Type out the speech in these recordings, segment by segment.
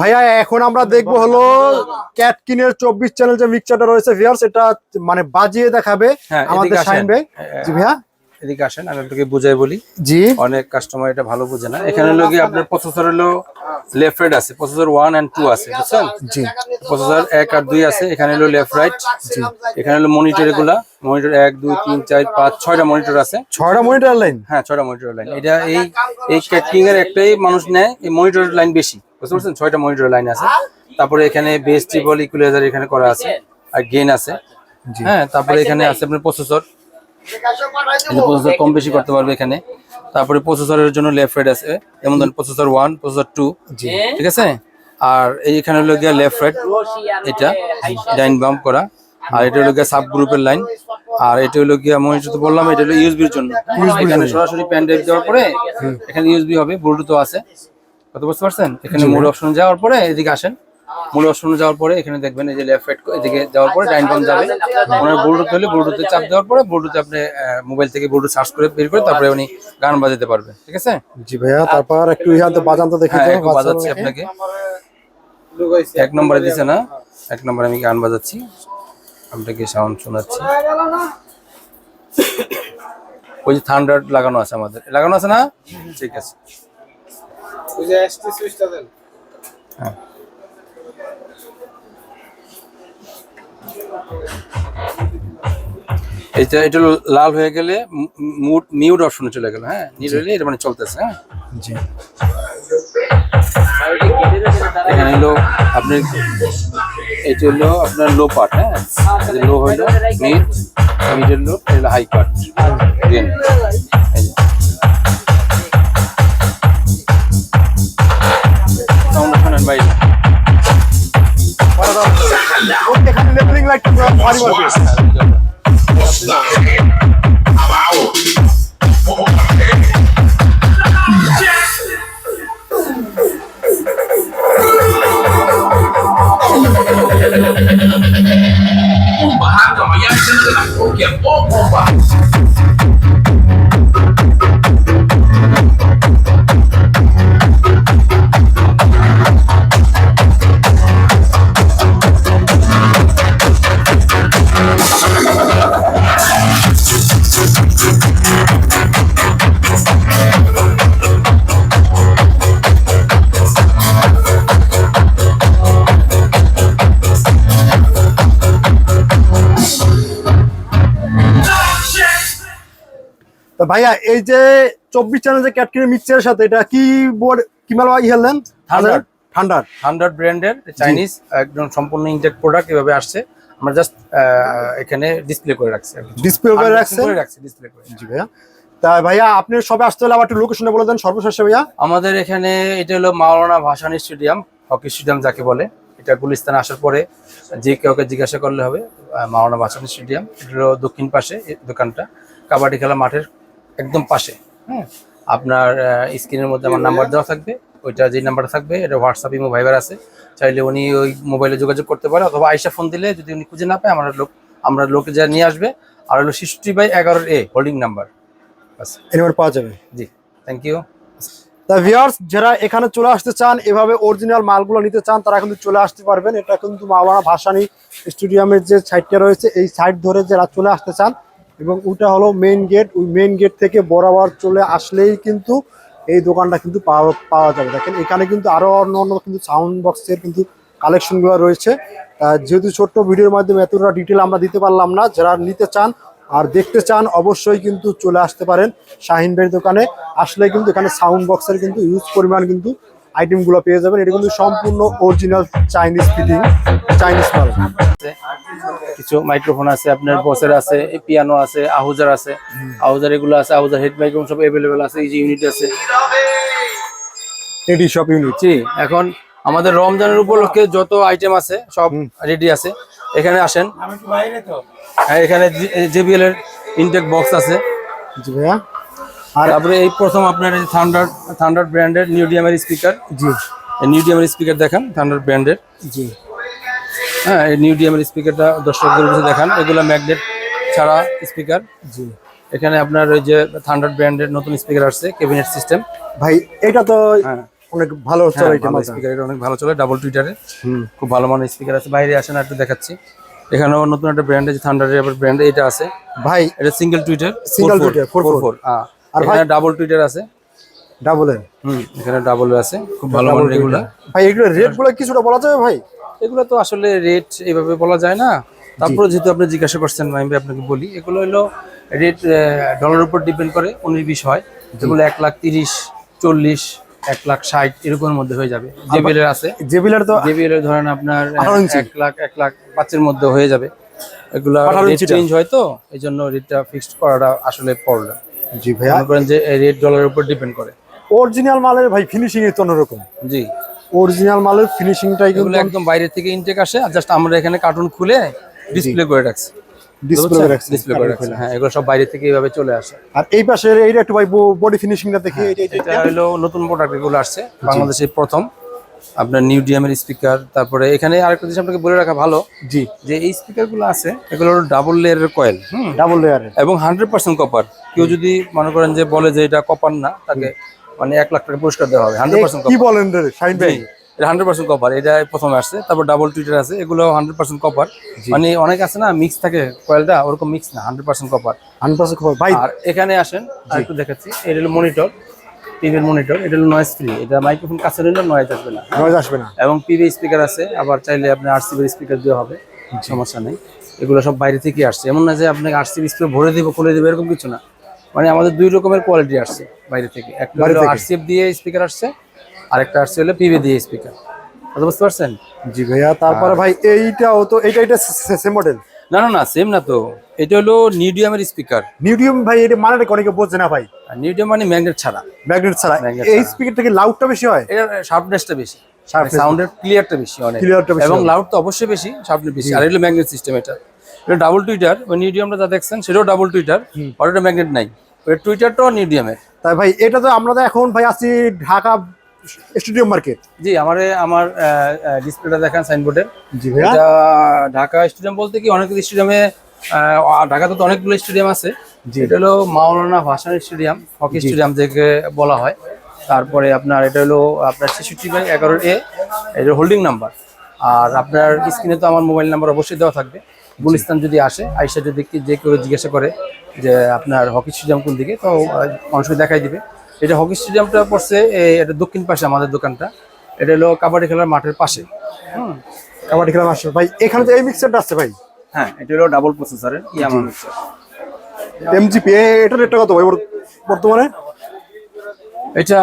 ভাইয়া এখন আমরা দেখব হলো ক্যাটকিনের চব্বিশ চ্যানেল যে মিক্সচারটা রয়েছে ভিয়ার্স এটা মানে বাজিয়ে দেখাবে হ্যাঁ, আমাদের ভাই। হ্যাঁ। জি ভাইয়া। এদিকে আসেন আমি আপনাকে বুঝাই বলি। জি। অনেক কাস্টমার এটা ভালো বোঝে না। এখানে হলো গিয়ে আপনার প্রসেসর হলো লেফট রাইট আছে প্রসেসর ওয়ান এন্ড টু আছে বুঝছেন? জি। প্রসেসর এক আর দুই আছে এখানে হলো লেফট রাইট জি। এখানে হলো মনিটর এগুলা মনিটর এক দুই তিন চার পাঁচ ছয়টা মনিটর আছে। ছয়টা মনিটর লাইন হ্যাঁ ছয়টা মনিটর লাইন এটা এই এই ক্যাটিং এর একটাই মানুষ নেয় এই মনিটর লাইন বেশি। বুঝতে পারছেন? ছয়টা মনিটর লাইন আছে। তারপরে এখানে বেস টিবল ইকুয়ালাইজার এখানে করা আছে। আর গেইন আছে। হ্যাঁ তারপরে এখানে আছে আপনার প্রসেসর প্রসেসর কম বেশি করতে পারবে এখানে। তারপরে প্রসেসরের জন্য লেফট রাইট আছে। যেমন ধরেন প্রসেসর ওয়ান প্রসেসর টু ঠিক আছে? আর এই এখানে হলো গিয়ে লেফট রাইট এটা ডাইন বাম করা। আর এটা হলো গিয়ে সাব গ্রুপের লাইন আর এটা হলো গিয়ে মনিটর তো বললাম এটা হলো ইউএসবির জন্য। এখানে সরাসরি প্যান ড্রাইভ দেওয়ার পরে এখানে ইউএসবি হবে ব্লুটুথ আছে। কত বুঝতে পারছেন? এখানে মূল অপশন যাওয়ার পরে এদিকে আসেন। মূল অপশনে যাওয়ার পরে এখানে দেখবেন এই যে লেফট রাইট এদিকে যাওয়ার পরে ডাইন বাম যাবে। ওনার ব্লুটুথ হলে ব্লুটুথে চাপ দেওয়ার পরে ব্লুটুথে আপনি মোবাইল থেকে ব্লুটুথ সার্চ করে বের করে তারপরে উনি গান বাজাতে পারবে ঠিক আছে? জি ভাইয়া তারপর একটু ইহাতে বাজান তো দেখি হ্যাঁ তো, বাজাচ্ছি। আপনাকে। এক নম্বরে দিছে না? এক নম্বরে আমি গান বাজাচ্ছি। আপনাকে সাউন্ড শোনাচ্ছি। ওই যে থান্ডার লাগানো আছে আমাদের। লাগানো আছে না? ঠিক আছে। হ্যাঁ। এটা এটা লাল হয়ে গেলে মিউট অপশনে চলে গেল হ্যাঁ? নীল হলে এটা মানে চলতেছে হ্যাঁ? জি। এখানে হলো আপনি এটা হলো আপনার লো পার্ট হ্যাঁ? লো হইল মিড মিডের লো এটা হাই পার্ট ভারী তো ভাইয়া এই যে চব্বিশ চ্যানেল যে ক্যাটকিনের মিক্সচারের সাথে এটা কি বোর্ড কি মাল ইয়ে হেললেন Thunder। ঠান্ডার হান্ড্রেড ব্র্যান্ডের চাইনিজ একদম সম্পূর্ণ ইনটেক প্রোডাক্ট এভাবে আসছে। আমরা জাস্ট এখানে ডিসপ্লে করে রাখছি ডিসপ্লে করে রাখছেন? করে রাখছি ডিসপ্লে করে। জি ভাইয়া। তা ভাইয়া আপনি সবে আসতে হলে আবার একটু লোকেশনে বলে দেন সর্বশেষে ভাইয়া। আমাদের এখানে এটা হলো Maulana Bhashani stadium hockey stadium যাকে বলে। এটা গুলিস্তান আসার পরে যে কাউকে জিজ্ঞাসা করলে হবে মাওলানা ভাসানী স্টেডিয়াম। এটা হলো দক্ষিণ পাশে দোকানটা কাবাডি খেলা মাঠের একদম পাশে। হ্যাঁ আপনার স্ক্রিনের মধ্যে আমার নাম্বার দেওয়া থাকবে। ওইটা যে নাম্বারটা থাকবে এটা হোয়াটসঅ্যাপ ইমো ভাইবার আছে। চাইলে উনি ওই মোবাইলে যোগাযোগ করতে পারে অথবা আইসা ফোন দিলে যদি উনি খুঁজে না পায় আমরা লোক আমরা লোকে যা নিয়ে আসবে। আর হলো শিশুটি বাই এগারোর এ হোল্ডিং নাম্বার এই নাম্বার পাওয়া যাবে। জি। থ্যাংক ইউ তা ভিউয়ার্স যারা এখানে চলে আসতে চান এভাবে অরিজিনাল মালগুলো নিতে চান তারা কিন্তু চলে আসতে পারবেন। এটা কিন্তু মাওলানা ভাসানী স্টেডিয়ামের যে সাইডটা রয়েছে এই সাইড ধরে যারা চলে আসতে চান এবং ওটা হলো মেইন গেট ওই মেইন গেট থেকে বরাবর চলে আসলেই কিন্তু এই দোকানটা কিন্তু পাওয়া পাওয়া যাবে। দেখেন, এখানে কিন্তু আরও অন্য অন্য কিন্তু সাউন্ড বক্সের কিন্তু কালেকশনগুলো রয়েছে। যেহেতু ছোট্ট ভিডিওর মাধ্যমে এতটা ডিটেল আমরা দিতে পারলাম না, যারা নিতে চান আর দেখতে চান, অবশ্যই কিন্তু চলে আসতে পারেন শাহিন ভাইয়ের দোকানে। আসলে কিন্তু এখানে সাউন্ড বক্সের কিন্তু ইউজ পরিমাণ কিন্তু আইটেমগুলো পেয়ে যাবেন। এটা কিন্তু সম্পূর্ণ অরিজিনাল চাইনিজ ফিটিং চাইনিজ মাল। কিছু মাইক্রোফোন আছে আপনার বসের আছে পিয়ানো আছে আহুজার আছে। আহুজার এগুলো আছে আহুজার হেড মাইক্রোফোন সব অ্যাভেলেবেল আছে এই যে ইউনিট আছে। এডি শপ ইউনিট জি এখন আমাদের রমজানের উপলক্ষে যত আইটেম আছে সব রেডি আছে। এখানে আসেন। হ্যাঁ এখানে জেবিএল এর ইনটেক বক্স আছে। জি ভাইয়া। আর তারপরে এই প্রথম আপনার থান্ডার থান্ডার ব্র্যান্ডের নিউডিয়ামের স্পিকার জি। নিউডিয়ামের স্পিকার দেখান থান্ডার ব্র্যান্ডের জি। হ্যাঁ এই নিউডিয়ামের স্পিকারটা দর্শকদের কাছে দেখান এগুলো ম্যাগনেট ছাড়া স্পিকার জি। এখানে আপনার ওই যে থান্ডার ব্র্যান্ডের নতুন স্পিকার আসছে ক্যাবিনেট সিস্টেম ভাই এটা তো হ্যাঁ। অনেক ভালো চলে এটা মালটা। স্পিকার এটা অনেক ভালো চলে ডাবল টুইটারে হুম। খুব ভালো মানের স্পিকার আছে বাইরে আসেন একটু দেখাচ্ছি। এখানেও নতুন একটা ব্র্যান্ড আছে থান্ডারের আবার ব্র্যান্ড এটা আছে। ভাই এটা single tweeter Single tweeter, four four। হ্যাঁ আর ডাবল টুইটার আছে। ডাবল এর হুম এখানে ডাবল আছে। খুব ভালো মানের এগুলো ভাই এগুলো রেটগুলো কিছুটা বলা যাবে ভাই? এগুলো তো আসলে রেট এইভাবে বলা যায় না। তারপরে যেহেতু আপনি জিজ্ঞাসা করছেন আমি আপনাকে বলি এগুলো হলো রেট ডলার উপর ডিপেন্ড করে উনিশ বিশ হয়। যেগুলো এক লাখ তিরিশ চল্লিশ এক লাখ ষাট এরকমের মধ্যে হয়ে যাবে। জেবিএলের আছে জেবিলার তো জেবিএলের ধরেন আপনার। এক লাখ এক লাখ পাঁচের মধ্যে হয়ে যাবে। এগুলো রেট চেঞ্জ হয় তো এই জন্য রেটটা ফিক্সড করাটা আসলে প্রবলেম জি ভাইয়া। মনে করেন যে রেট ডলারের উপর ডিপেন্ড করে। অরিজিনাল মালের ভাই ফিনিশিং এর তো অন্যরকম। জি। অরিজিনাল মালের ফিনিশিংটাই কিন্তু একদম বাইরে থেকে ইনটেক আসে আর জাস্ট আমরা এখানে কার্টুন খুলে ডিসপ্লে করে রাখছি। ডিসপ্লে রাখছে ডিসপ্লে করে রাখছি। হ্যাঁ এগুলো সব বাইরে থেকে এইভাবে চলে আসে। আর এই পাশের এইটা একটু ভাই বডি ফিনিশিংটা দেখি। এটা এটা- হলো নতুন প্রোডাক্ট এগুলো আসছে বাংলাদেশে প্রথম। আপনার নিউ ডিএমের স্পিকার তারপরে এখানে আরেকটা জিনিস আপনাকে বলে রাখা ভালো জি। যে এই স্পিকারগুলো আছে এগুলো হলো ডাবল লেয়ারের কয়েল ডাবল লেয়ারের এবং হান্ড্রেড পার্সেন্ট কপার কেউ যদি মনে করেন যে বলে যে এটা কপার না তাকে মানে এক লাখ টাকা পুরস্কার দেওয়া হবে হান্ড্রেড পার্সেন্ট কি বলেন শাইন ভাই? হান্ড্রেড পার্সেন্ট কপার এটা প্রথমে আসছে তারপর ডাবল টুইটার আছে এগুলো হান্ড্রেড পার্সেন্ট কপার মানে অনেক আছে না মিক্স থাকে কয়েলটা ওরকম মিক্স না হান্ড্রেড পার্সেন্ট কপার ভাই আর এখানে আসেন আর একটু দেখাচ্ছি এটা হলো মনিটর টিভির মনিটর এটা হলো নয়েজ ফ্রি এটা মাইক্রোফোন কাছে নিলে নয়েজ আসবে না। নয়েজ আসবে না। এবং পিভি স্পিকার আছে আবার চাইলে আপনি আরসিবি স্পিকার দিয়ে হবে সমস্যা নেই। এগুলো সব বাইরে থেকে আসছে। এমন না যে আপনাকে আরসিবি স্পিকার ভরে দিব খুলে দিব এরকম কিছু না। মানে আমাদের দুই রকমের কোয়ালিটি আসছে বাইরে থেকে। একটা হলো? আরসিএফ দিয়ে স্পিকার আসছে আরেকটা আসছে হলো পিভি দিয়ে স্পিকার বুঝতে পারছেন? জি ভাইয়া তারপরে ভাই এইটাও তো এইটা এটা সেম মডেল না না না সেম না তো। এটা হলো নিউডিয়ামের স্পিকার নিউডিয়াম ভাই এটা মানে অনেকে বোঝে না ভাই। নিউডিয়াম মানে ম্যাগনেট ছাড়া। ম্যাগনেট ছাড়া। এই স্পিকার থেকে লাউডটা বেশি হয়? এর শার্পনেসটা বেশি। সাউন্ডের ক্লিয়ারটা বেশি অনেক। এবং। লাউড তো অবশ্যই বেশি শার্পনেস বেশি। আর এগুলো ম্যাগনেট সিস্টেম এটা। এটা ডাবল টুইটার নিউডিয়ামটা যা দেখছেন সেটাও ডাবল টুইটার আর এটা ম্যাগনেট নাই। ওই টুইটারটাও নিউডিয়ামের তাই ভাই এটা তো আমরা তো এখন ভাই আছি ঢাকা স্টুডিয়াম মার্কেট? জি আমার আমার ডিসপ্লেটা দেখেন সাইনবোর্ডের জি ভাইয়া। ঢাকা স্টেডিয়াম বলতে কি অনেক স্টেডিয়ামে ঢাকাতে তো অনেকগুলো স্টেডিয়াম আছে। এটা হলো মাওলানা ভাসান স্টেডিয়াম হকি স্টেডিয়াম থেকে বলা হয়। তারপরে আপনার এটা হলো আপনার ছেষট্টি বাই এগারো এ এটা হোল্ডিং নাম্বার। আর আপনার স্ক্রিনে তো আমার মোবাইল নাম্বার অবশ্যই দেওয়া থাকবে। গুলিস্তান যদি আসে আইসা যদি যে কেউ জিজ্ঞাসা করে যে আপনার হকি স্টেডিয়াম কোন দিকে তো মানুষকে দেখাই দিবে। এটা হকি স্টেডিয়ামটা পড়ছে এই, এটা দক্ষিণ পাশে আমাদের দোকানটা। এটা হলো কাবাডি খেলার মাঠের পাশে। হুম। কাবাডি খেলার মাঠে ভাই এখানে তো এই মিক্সারটা আছে ভাই। হ্যাঁ এটা হলো ডাবল প্রসেসরের ইয়ামা মিক্সার এমজিপি এটার রেটটা কত ভাই বর- বর্তমানে? এটা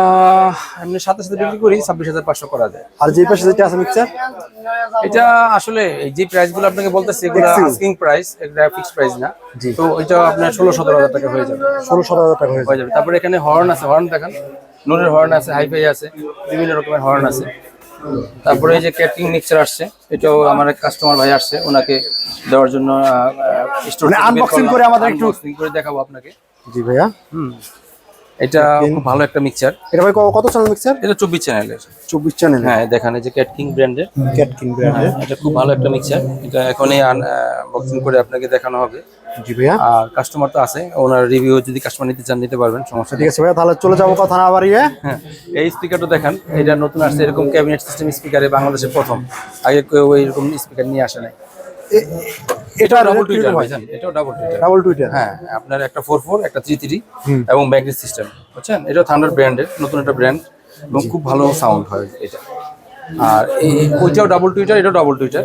এমনি সাথে সাথে বিক্রি করি ছাব্বিশ হাজার পাঁচশো করা যায়। আর যে পাশে যেটা আছে মিক্সার? এটা আসলে এই যে প্রাইসগুলো আপনাকে বলতেছি এগুলো. আস্কিং প্রাইস এটা ফিক্সড প্রাইস না। তো এটা আপনার ষোলো সতেরো হাজার টাকা হয়ে যাবে। ষোলো সতেরো হাজার টাকা হয়ে যাবে। তারপরে এখানে হর্ন আছে হর্ন দেখান। নোরের হর্ন আছে হাইফাই আছে বিভিন্ন রকমের হর্ন আছে। তারপরে এই যে ক্যাটিং মিক্সার আসছে এটাও আমার কাস্টমার ভাই আসছে ওনাকে দেওয়ার জন্য স্টোর মানে করে আমাদের একটু- করে দেখাবো আপনাকে। জি ভাইয়া। হুম। এটা খুব ভালো একটা মিক্সার এটা ভাই কত চ্যানেল মিক্সার এটা চব্বিশ চ্যানেলের চব্বিশ চ্যানেল হ্যাঁ দেখেন এই যে ক্যাট কিং ব্র্যান্ডের ক্যাট কিং ব্র্যান্ডের এটা খুব ভালো একটা মিক্সার এটা এখনই আনবক্সিং করে আপনাকে দেখানো হবে। জি ভাইয়া। আর কাস্টমার তো আছে ওনার রিভিউ যদি কাস্টমার নিতে চান নিতে পারবেন সমস্যা ঠিক আছে ভাইয়া তাহলে চলে যাব কথা না বাড়িয়ে। হ্যাঁ এই স্পিকারটা দেখেন এটা নতুন আসছে এরকম ক্যাবিনেট সিস্টেম স্পিকারে বাংলাদেশে প্রথম। আগে কেউ এরকম স্পিকার নিয়ে আসে নাই। এটা ডাবল টুইটার ভাইজান। এটাও ডাবল টুইটার ডাবল টুইটার হ্যাঁ আপনার একটা ফোর ফোর একটা থ্রি থ্রি এবং ম্যাগনেট সিস্টেম বুঝছেন? এটা থান্ডার ব্র্যান্ডের নতুন একটা ব্র্যান্ড এবং খুব ভালো সাউন্ড হয় এটা। আর এই- ওইটাও ডাবল টুইটার এটাও ডাবল টুইটার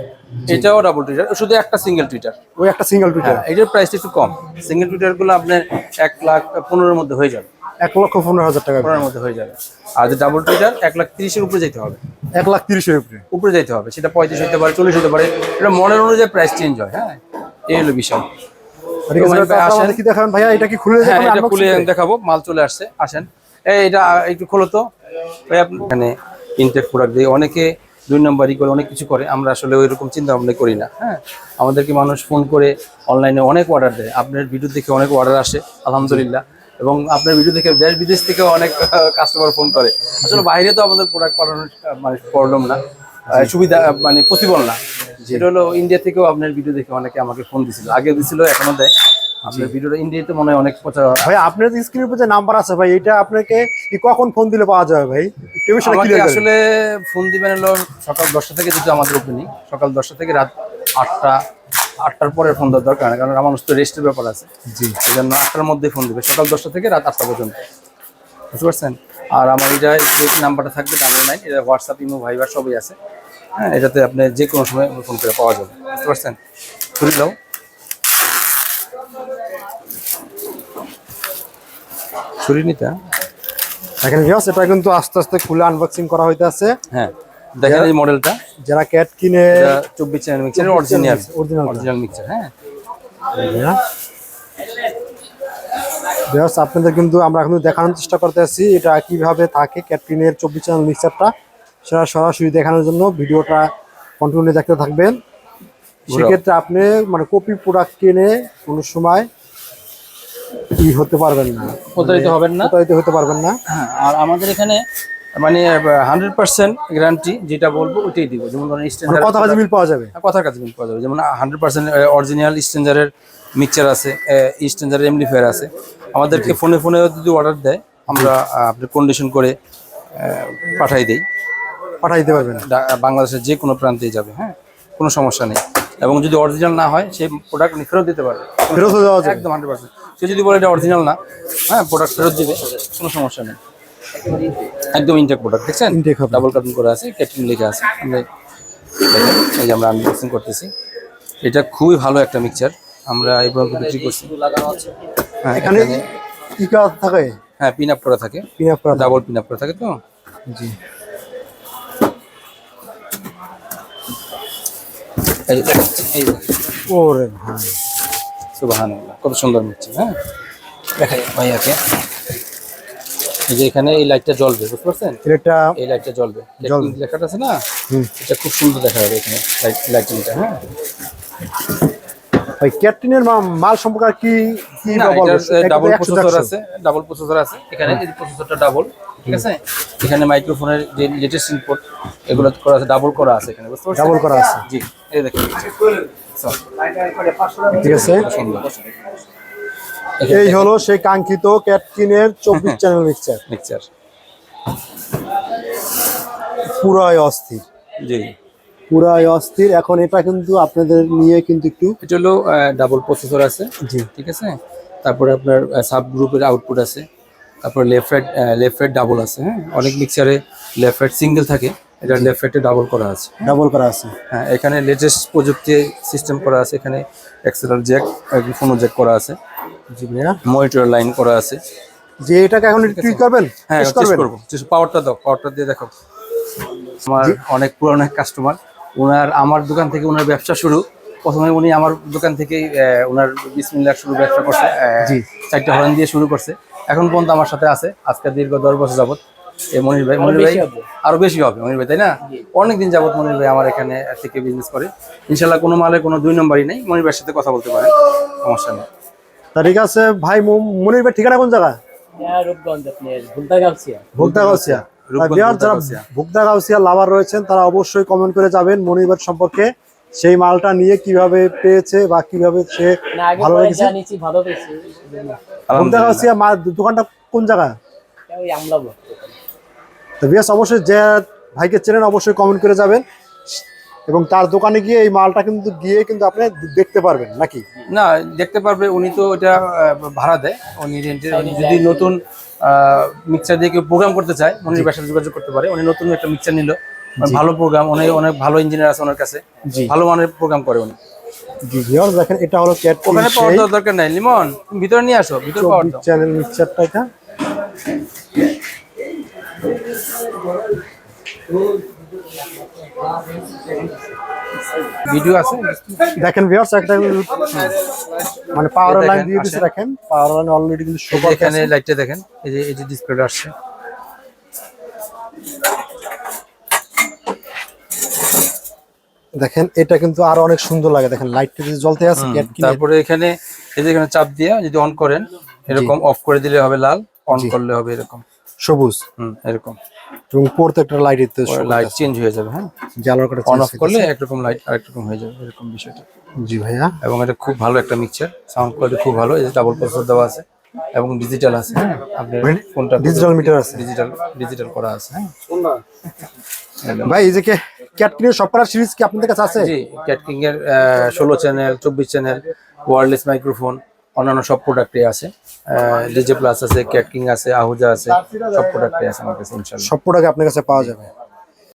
এটাও ডাবল টুইটার শুধু একটা সিঙ্গেল টুইটার ওই একটা সিঙ্গেল টুইটার হ্যাঁ এটার প্রাইসটা একটু কম। সিঙ্গেল টুইটারগুলো আপনার এক লাখ পনেরোর মধ্যে হয়ে যাবে। এক লক্ষ পনেরো হাজার টাকা পনেরোর মধ্যে হয়ে যাবে। আর যে ডাবল টুইটার এক লাখ তিরিশের উপরে যেতে হবে। এক লাখ তিরিশের উপরে। উপরে যেতে হবে সেটা পঁয়ত্রিশ হতে পারে চল্লিশ হতে পারে। এটা মনের অনুযায়ী প্রাইস চেঞ্জ হয় হ্যাঁ? এই হলো বিষয়। কি দেখাবেন? ভাইয়া এটা কি খুলে হ্যাঁ এটা খুলে দেখাবো মাল চলে আসছে আসেন। এই এটা একটু খোলো তো। ভাই আপনি এখানে ইনটেক প্রোডাক্ট দিয়ে অনেকে দুই নম্বরই করে অনেক কিছু করে আমরা আসলে ওই রকম চিন্তা ভাবনা করি না হ্যাঁ? আমাদেরকে মানুষ ফোন করে অনলাইনে অনেক অর্ডার দেয়। আপনার ভিডিও দেখে অনেক অর্ডার আসে আলহামদুলিল্লাহ। এবং আপনার ভিডিও দেখে দেশ বিদেশ থেকেও অনেক কাস্টমার ফোন করে। আসলে বাইরে তো আমাদের প্রোডাক্ট পাঠানোর মানে প্রবলেম না। সুবিধা মানে পসিবল না। যেটা হলো ইন্ডিয়া থেকেও আপনার ভিডিও দেখে অনেকে আমাকে ফোন দিছিল। আগে দিছিল এখনও দেয়। আপনার ভিডিওটা ইন্ডিয়াতে মনে হয় অনেক প্রচার ভাই আপনার স্ক্রিনের উপর যে নাম্বার আছে ভাই এটা আপনাকে কখন ফোন দিলে পাওয়া যাবে ভাই। আসলে ফোন দিবেন হলো সকাল দশটা থেকে যেহেতু আমাদের ওপেনিং সকাল দশটা থেকে রাত আটটা আটটার পরে ফোন দেওয়ার দরকার কারণ মানুষ তো রেস্টের ব্যাপার আছে। জি। সেই জন্য আটটার মধ্যে ফোন দেবে সকাল দশটা থেকে রাত আটটা পর্যন্ত। বুঝতে পারছেন? আর আমার এটা যে নাম্বারটা থাকবে ডাবল নাইন এটা হোয়াটসঅ্যাপ ইমো ভাইবার সবই আছে। হ্যাঁ এটাতে আপনি যে কোনো সময় ফোন করে পাওয়া যাবে। বুঝতে পারছেন? ছুরি দাও। ছুরি নিতে দেখেন ভিউয়ার্স এটা কিন্তু আস্তে আস্তে খুলে আনবক্সিং করা হইতে আছে হ্যাঁ। দেখেন এই মডেলটা যারা ক্যাট কিনে এটা চব্বিশ channel mixer original original mixer হ্যাঁ। ভিউয়ার্স আপনাদের কিন্তু আমরা এখন দেখানোর চেষ্টা করতেছি এটা কীভাবে থাকে ক্যাটরিনের চব্বিশ চ্যানেল মিক্সারটা সেটা সরাসরি দেখানোর জন্য ভিডিওটা কন্টিনিউ দেখতে থাকবেন। সেক্ষেত্রে আপনি মানে কপি প্রোডাক্ট কিনে কোনো সময় কি হতে পারবেন না। প্রতারিত হবেন না। প্রতারিত হতে পারবেন না। হ্যাঁ আর আমাদের এখানে মানে হান্ড্রেড পার্সেন্ট গ্যারান্টি যেটা বলব ওইটাই দিব। যেমন ধরেন মানে স্ট্যান্ডার্ড কথা কাজে মিল পাওয়া যাবে? কথার কাছে মিল পাওয়া যাবে। যেমন হান্ড্রেড পার্সেন্ট অরিজিনাল স্ট্যান্ডার্ডের মিক্সচার আছে স্ট্যান্ডার্ডের এমপ্লিফায়ার আছে। আমাদেরকে ফোনে ফোনে যদি অর্ডার দেয় আমরা আহ, আপনার কন্ডিশন করে পাঠাই দিই। পাঠাই দিতে পারবেন। বাংলাদেশের যে কোনো প্রান্তে যাবে হ্যাঁ কোনো সমস্যা নেই। এবং যদি অরিজিনাল না হয় সেই প্রোডাক্ট উনি ফেরত দিতে পারবে। ফেরত দেওয়া একদম হান্ড্রেড পার্সেন্ট সে যদি বলে এটা অরিজিনাল না হ্যাঁ প্রোডাক্ট ফেরত দিবে কোনো সমস্যা নেই। একদম ইনটেক প্রোডাক্ট দেখছেন? Intake হবে। ডাবল কাটিং করা আছে ক্যাটারিং লেখা আছে। আমরা এই যে আমরা আনবক্সিং করতেছি। এটা খুবই ভালো একটা মিক্সচার আমরা এই পর্যন্ত বিক্রি করছি। হ্যাঁ এখানে থাকে? হ্যাঁ পিন আপ করা থাকে। পিন আপ করা ডাবল পিন আপ করা থাকে তো? জি। ওরে ভাই। সুবহানাল্লাহ কত সুন্দর মিক্সচার হ্যাঁ? দেখাই ভাইয়াকে। যে এখানে এই লাইটটা জ্বলবে বুঝতে পারছেন? এটা এই লাইটটা জ্বলবে। জ্বলবে। লেখাটা আছে না? এটা খুব সুন্দর দেখা যাবে এখানে লাইট লাইটিংটা হ্যাঁ? ভাই ক্যাটরিনের মাল সম্পর্কে কি ডাবল 100 প্রসেসর আছে ডাবল প্রসেসর আছে। এখানে এই প্রসেসরটা ডাবল ঠিক আছে? এখানে মাইক্রোফোনের যে লেটেস্ট ইনপুট এগুলো করা আছে ডাবল করা আছে এখানে বুঝতে পারছেন? ডাবল করা আছে। জি এই দেখেন। ঠিক আছে। সুন্দর এই হলো সেই কাঙ্ক্ষিত ক্যাটকিনের চব্বিশ চ্যানেল মিক্সচার মিক্সচার পুরাই অস্থির। জি। পুরাই অস্থির। এখন এটা কিন্তু আপনাদের নিয়ে কিন্তু একটু এটা হলো ডাবল প্রসেসর আছে। জি। ঠিক আছে? তারপরে আপনার সাব গ্রুপের আউটপুট আছে। তারপর left right left right double আছে হ্যাঁ? অনেক মিক্সারে লেফট রাইট সিঙ্গেল থাকে। এটা লেফট রাইটে ডাবল করা আছে। ডাবল করা আছে। হ্যাঁ এখানে লেটেস্ট প্রযুক্তি সিস্টেম করা আছে। এখানে এক্সেলার জ্যাক ফোনো জ্যাক করা আছে। জি ভাইয়া। মনিটর লাইন করা আছে। যে এটাকে এখন একটু করবেন? হ্যাঁ চেষ্টা করব। পাওয়ারটা দাও পাওয়ারটা দিয়ে দেখো। আমার অনেক পুরনো কাস্টমার ওনার আমার দোকান থেকে ওনার ব্যবসা শুরু। প্রথমে উনি আমার দোকান থেকেই আহ, ওনার বিসমিল্লাহ শুরু ব্যবসা করছে। জি। চারটা হরেন দিয়ে শুরু করছে। এখন পর্যন্ত আমার সাথে আছে। আজকে দীর্ঘ দশ বছর যাবত এই মনির ভাই মনির ভাই আরও বেশি হবে। মনির ভাই তাই না? অনেক দিন যাবত মনির ভাই আমার এখানে থেকে বিজনেস করে। ইনশাল্লাহ কোনো মালে কোনো দুই নম্বরই নেই। মনির ভাইয়ের সাথে কথা বলতে পারেন। সমস্যা নেই। তা ঠিক আছে ভাই মনির ভাই ঠিকানা কোন জায়গা? যারা লাভার রয়েছেন তারা অবশ্যই কমেন্ট করে যাবেন মনির সম্পর্কে। সেই মালটা নিয়ে কীভাবে পেয়েছে বা কীভাবে সে ভালো লেগেছে যা নিয়েছি ভালো পেয়েছি। ভোগদা আলহামদুলিল্লাহ। গাউসিয়া দোকানটা কোন জায়গা? তো বিয়াস অবশ্যই যে ভাইকে চেনেন অবশ্যই কমেন্ট করে যাবেন। এবং তার দোকানে গিয়ে এই মালটা কিন্তু গিয়ে কিন্তু আপনি দেখতে পারবেন নাকি? না দেখতে পারবে উনি তো এটা ভাড়া দেয়। উনি রেন্টের যদি নতুন মিক্সার দিয়ে কেউ প্রোগ্রাম করতে চায় উনি ব্যবসায় যোগাযোগ করতে পারে। উনি নতুন একটা মিক্সার নিল। ভালো প্রোগ্রাম উনি অনেক ভালো ইঞ্জিনিয়ার আছে ওনার কাছে। জি। ভালো মানের প্রোগ্রাম করে উনি। জি ভিউয়ার্স দেখেন এটা হলো ক্যাট ওখানে পাওয়ার দেওয়ার দরকার নাই। লিমন তুমি ভিতরে নিয়ে আসো ভিতরে পাওয়ার দাও। চ্যানেল মিক্সচারটা এটা। ভিডিও আছে? দেখেন ভিউয়ার্স একটা মানে পাওয়ার লাইন দিয়ে দিচ্ছে আসেন। দেখেন। পাওয়ার লাইন অলরেডি কিন্তু শো এখানে লাইটটা দেখেন এই যে এই যে ডিসপ্লেটা আসছে। দেখেন এটা কিন্তু আরও অনেক সুন্দর লাগে। দেখেন লাইটটা যদি জ্বলতে আছে তারপরে এখানে এই যে এখানে চাপ দিয়ে যদি অন করেন এরকম অফ করে দিলে হবে লাল অন করলে হবে এরকম। সবুজ। হুম এরকম। এবং প্রত্যেকটা লাইট এতে লাইট চেঞ্জ হয়ে যাবে হ্যাঁ? জ্বালার করে অন অফ করলে একরকম লাইট আরেকরকম হয়ে যাবে এরকম বিষয়টা। জি ভাইয়া। এবং এটা খুব ভালো একটা মিক্সচার সাউন্ড কোয়ালিটি খুব ভালো এই যে ডাবল প্রসেসর দেওয়া আছে এবং ডিজিটাল আছে হ্যাঁ? আপনি ফোনটা ডিজিটাল মিটার আছে। ডিজিটাল ডিজিটাল করা আছে হ্যাঁ? ভাই এই যে ক্যাটকিনের সফটওয়্যার সিরিজ কি আপনাদের কাছে আছে? জি ক্যাটকিং এর ষোলো চ্যানেল চব্বিশ চ্যানেল ওয়ারলেস মাইক্রোফোন অন্যান্য সব প্রোডাক্টই আছে। ডিজে প্লাস আছে ক্যাটকিং আছে আহুজা আছে, সব প্রোডাক্টই আছে আমার কাছে, ইনশাআল্লাহ। সব প্রোডাক্ট আপনার কাছে পাওয়া যাবে?